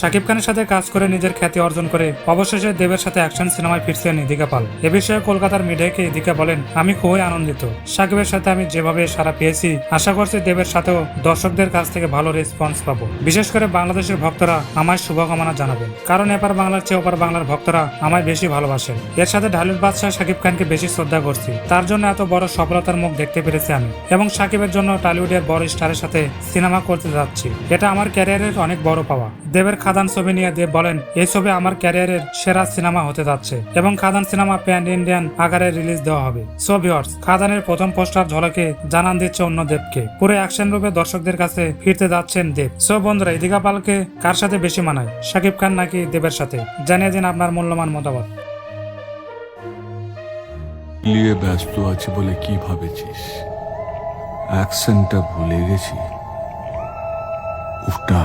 শাকিব খানের সাথে কাজ করে নিজের খ্যাতি অর্জন করে অবশেষে দেবের সাথে অ্যাকশন সিনেমায় ফিরছেন ইদিকা পাল। এ বিষয়ে কলকাতার মিডিয়াকে ইদিকা বলেন, আমি খুবই আনন্দিত। শাকিবের সাথে আমি যেভাবে সারা পেয়েছি, আশা করছি দেবের সাথেও দর্শকদের কাছ থেকে ভালো রেসপন্স পাবো। বিশেষ করে বাংলাদেশের ভক্তরা আমায় শুভকামনা জানাবেন। কারণ এপার বাংলার চেয়ে ওপার বাংলার ভক্তরা আমায় বেশি ভালোবাসেন। এর সাথে ঢালির বাদশাহ শাকিব খানকে বেশি শ্রদ্ধা করছি। তার জন্য এত বড় সফলতার মুখ দেখতে পেরেছি আমি। এবং শাকিবের জন্য টলিউডের বড় স্টারের সাথে সিনেমা করতে যাচ্ছি। এটা আমার ক্যারিয়ারের অনেক বড় পাওয়া। দেবের খাদান ছবি নিয়ে দেব বলেন, এই ছবি আমার ক্যারিয়ারের সেরা সিনেমা হতে যাচ্ছে এবং খাদান সিনেমা প্যান ইন্ডিয়ান আকারে রিলিজ দেওয়া হবে। সো ভিউয়ার্স, খাদানের প্রথম পোস্টার ঝলকে জানান দিচ্ছে অন্য দেবকে। পুরো অ্যাকশন রূপে দর্শকদের কাছে ফিরতে যাচ্ছেন দেব। সো বন্ধুরা, ইদিকা পালকে কার সাথে বেশি মানায়? শাকিব খান নাকি দেবের সাথে? জানিয়ে দিন আপনার মূল্যবান মতামত। নিয়ে ব্যস্ত আছি বলে কি ভাবেছিস? অ্যাকশনটা ভুলে গেছি। উফটা